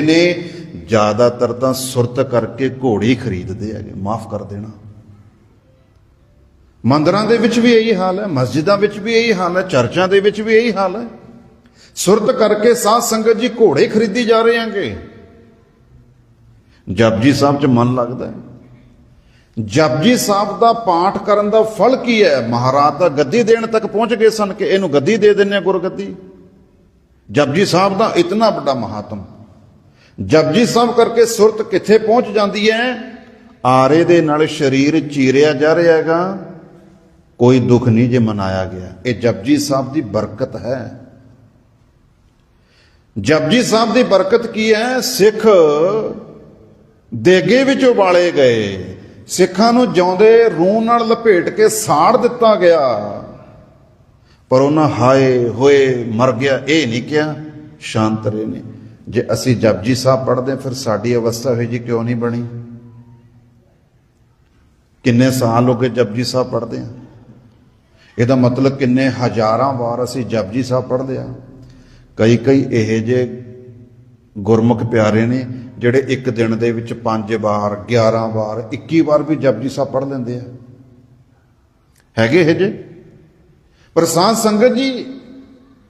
ਨੇ ਜ਼ਿਆਦਾਤਰ ਤਾਂ ਸੁਰਤ ਕਰਕੇ ਘੋੜੇ ਖਰੀਦਦੇ ਹੈਗੇ, ਮਾਫ ਕਰ ਦੇਣਾ। ਮੰਦਰਾਂ ਦੇ ਵਿੱਚ ਵੀ ਇਹੀ ਹਾਲ ਹੈ, ਮਸਜਿਦਾਂ ਵਿੱਚ ਵੀ ਇਹੀ ਹਾਲ ਹੈ, ਚਰਚਾਂ ਦੇ ਵਿੱਚ ਵੀ ਇਹੀ ਹਾਲ ਹੈ। ਸੁਰਤ ਕਰਕੇ ਸਾਧ ਸੰਗਤ ਜੀ ਘੋੜੇ ਖਰੀਦੀ ਜਾ ਰਹੇ ਆਂਗੇ ਜਪਜੀ ਸਾਹਿਬ 'ਚ ਮਨ ਲੱਗਦਾ ਹੈ। ਜਪਜੀ ਸਾਹਿਬ ਦਾ ਪਾਠ ਕਰਨ ਦਾ ਫਲ ਕੀ ਹੈ? ਮਹਾਰਾਜ ਦਾ ਗੱਦੀ ਦੇਣ ਤੱਕ ਪਹੁੰਚ ਗਏ ਸਨ ਕਿ ਇਹਨੂੰ ਗੱਦੀ ਦੇ ਦਿੰਨੇ ਆ ਗੁਰਗੱਦੀ। ਜਪਜੀ ਸਾਹਿਬ ਦਾ ਇਤਨਾ ਵੱਡਾ ਮਹਾਤਮ। ਜਪਜੀ ਸਾਹਿਬ ਕਰਕੇ ਸੁਰਤ ਕਿੱਥੇ ਪਹੁੰਚ ਜਾਂਦੀ ਹੈ? ਆਰੇ ਦੇ ਨਾਲ ਸਰੀਰ ਚੀਰਿਆ ਜਾ ਰਿਹਾ ਹੈਗਾ। ਕੋਈ ਦੁੱਖ ਨਹੀਂ ਜੇ ਮਨਾਇਆ ਗਿਆ। ਇਹ ਜਪਜੀ ਸਾਹਿਬ ਦੀ ਬਰਕਤ ਹੈ। ਜਪਜੀ ਸਾਹਿਬ ਦੀ ਬਰਕਤ ਕੀ ਹੈ? ਸਿੱਖ ਦੇਗੇ ਵਿੱਚ ਉਬਾਲੇ ਗਏ। ਸਿੱਖਾਂ ਨੂੰ ਜਿਉਂਦੇ ਰੂਹ ਨਾਲ ਲਪੇਟ ਕੇ ਸਾੜ ਦਿੱਤਾ ਗਿਆ। ਪਰ ਉਹਨਾਂ ਹਾਏ ਹੋਏ ਮਰ ਗਿਆ। ਇਹ ਨਹੀਂ ਕਿਹਾ, ਸ਼ਾਂਤ ਰਹੇ ਨੇ। ਜੇ ਅਸੀਂ ਜਪਜੀ ਸਾਹਿਬ ਪੜ੍ਹਦੇ ਹਾਂ, ਫਿਰ ਸਾਡੀ ਅਵਸਥਾ ਹੋਈ ਜੀ ਕਿਉਂ ਨਹੀਂ ਬਣੀ? ਕਿੰਨੇ ਸਾਲ ਹੋ ਗਏ ਜਪਜੀ ਸਾਹਿਬ ਪੜ੍ਹਦੇ ਆ ਇਹਦਾ ਮਤਲਬ ਕਿੰਨੇ ਹਜ਼ਾਰਾਂ ਵਾਰ ਅਸੀਂ ਜਪਜੀ ਸਾਹਿਬ ਪੜ੍ਹਦੇ ਆ ਕਈ ਕਈ ਇਹ ਜੇ ਗੁਰਮੁਖ ਪਿਆਰੇ ਨੇ ਜਿਹੜੇ ਇੱਕ ਦਿਨ ਦੇ ਵਿੱਚ 5 ਵਾਰ 11 ਵਾਰ 21 ਵਾਰ ਵੀ ਜਪਜੀ ਸਾਹਿਬ ਪੜ੍ਹ ਲੈਂਦੇ ਆ। ਹੈਗੇ ਇਹ ਜੇ ਪਰ ਸਾਧ ਸੰਗਤ ਜੀ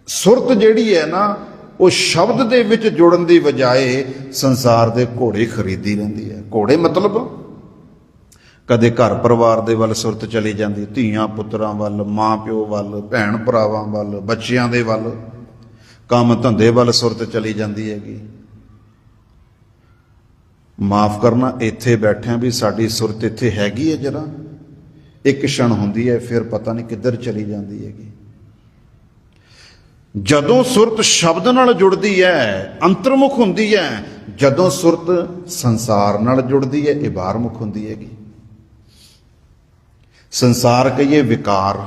ਸੁਰਤ ਜਿਹੜੀ ਹੈ ਨਾ ਉਹ ਸ਼ਬਦ ਦੇ ਵਿੱਚ ਜੁੜਨ ਦੀ ਬਜਾਏ ਸੰਸਾਰ ਦੇ ਘੋੜੇ ਖਰੀਦੀ ਰਹਿੰਦੀ ਹੈ। ਘੋੜੇ ਮਤਲਬ? ਕਦੇ ਘਰ ਪਰਿਵਾਰ ਦੇ ਵੱਲ ਸੁਰਤ ਚਲੀ ਜਾਂਦੀ, ਧੀਆਂ ਪੁੱਤਰਾਂ ਵੱਲ, ਮਾਂ ਪਿਓ ਵੱਲ, ਭੈਣ ਭਰਾਵਾਂ ਵੱਲ, ਬੱਚਿਆਂ ਦੇ ਵੱਲ, ਕੰਮ ਧੰਦੇ ਵੱਲ ਸੁਰਤ ਚਲੀ ਜਾਂਦੀ ਹੈਗੀ। ਮਾਫ ਕਰਨਾ, ਇੱਥੇ ਬੈਠਿਆਂ ਵੀ ਸਾਡੀ ਸੁਰਤ ਇੱਥੇ ਹੈਗੀ ਹੈ ਜਰਾ। ਇੱਕ ਛਣ ਹੁੰਦੀ ਹੈ, ਫਿਰ ਪਤਾ ਨਹੀਂ ਕਿੱਧਰ ਚਲੀ ਜਾਂਦੀ ਹੈਗੀ। ਜਦੋਂ ਸੁਰਤ ਸ਼ਬਦ ਨਾਲ ਜੁੜਦੀ ਹੈ, ਅੰਤਰਮੁਖ ਹੁੰਦੀ ਹੈ, ਜਦੋਂ ਸੁਰਤ ਸੰਸਾਰ ਨਾਲ ਜੁੜਦੀ ਹੈ, ਇਹ ਬਾਹਰਮੁਖ ਹੁੰਦੀ ਹੈਗੀ। ਸੰਸਾਰ ਕਹੀਏ ਵਿਕਾਰ,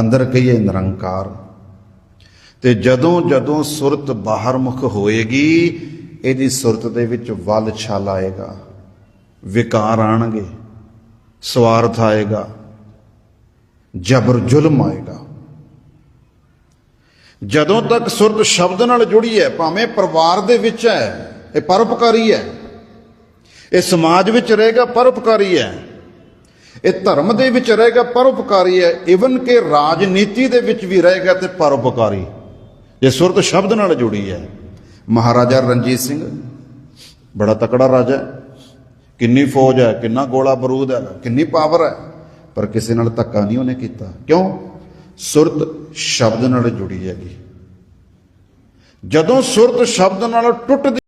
ਅੰਦਰ ਕਹੀਏ ਨਿਰੰਕਾਰ। ਤੇ ਜਦੋਂ ਜਦੋਂ ਸੁਰਤ ਬਾਹਰਮੁਖ ਹੋਏਗੀ, ਇਹਦੀ ਸੁਰਤ ਦੇ ਵਿੱਚ ਵੱਲ ਛਲ ਆਏਗਾ। ਵਿਕਾਰ ਆਣਗੇ, ਸਵਾਰਥ ਆਏਗਾ, ਜਬਰ ਜ਼ੁਲਮ ਆਏਗਾ। ਜਦੋਂ ਤੱਕ ਸੁਰਤ ਸ਼ਬਦ ਨਾਲ ਜੁੜੀ ਹੈ, ਭਾਵੇਂ ਪਰਿਵਾਰ ਦੇ ਵਿੱਚ ਹੈ, ਇਹ ਪਰਉਪਕਾਰੀ ਹੈ। ਇਹ ਸਮਾਜ ਵਿੱਚ ਰਹੇਗਾ ਪਰਉਪਕਾਰੀ ਹੈ। ਇਹ ਧਰਮ ਦੇ ਵਿੱਚ ਰਹੇਗਾ ਪਰਉਪਕਾਰੀ ਹੈ। ਇਵਨ ਕਿ ਰਾਜਨੀਤੀ ਦੇ ਵਿੱਚ ਵੀ ਰਹੇਗਾ ਤੇ ਪਰਉਪਕਾਰੀ। ਇਹ ਸੁਰਤ ਸ਼ਬਦ ਨਾਲ ਜੁੜੀ ਹੈ। ਮਹਾਰਾਜਾ ਰਣਜੀਤ ਸਿੰਘ, ਬੜਾ ਤਕੜਾ ਰਾਜਾ ਹੈ। ਕਿੰਨੀ ਫੌਜ ਹੈ, ਕਿੰਨਾ ਗੋਲਾ ਬਰੂਦ ਹੈ, ਕਿੰਨੀ ਪਾਵਰ ਹੈ, ਪਰ ਕਿਸੇ ਨਾਲ ਧੱਕਾ ਨਹੀਂ ਉਹਨੇ ਕੀਤਾ। ਕਿਉਂ? ਸੁਰਤ ਸ਼ਬਦ ਨਾਲ ਜੁੜੀ ਹੈਗੀ। ਜਦੋਂ ਸੁਰਤ ਸ਼ਬਦ ਨਾਲ ਟੁੱਟਦੀ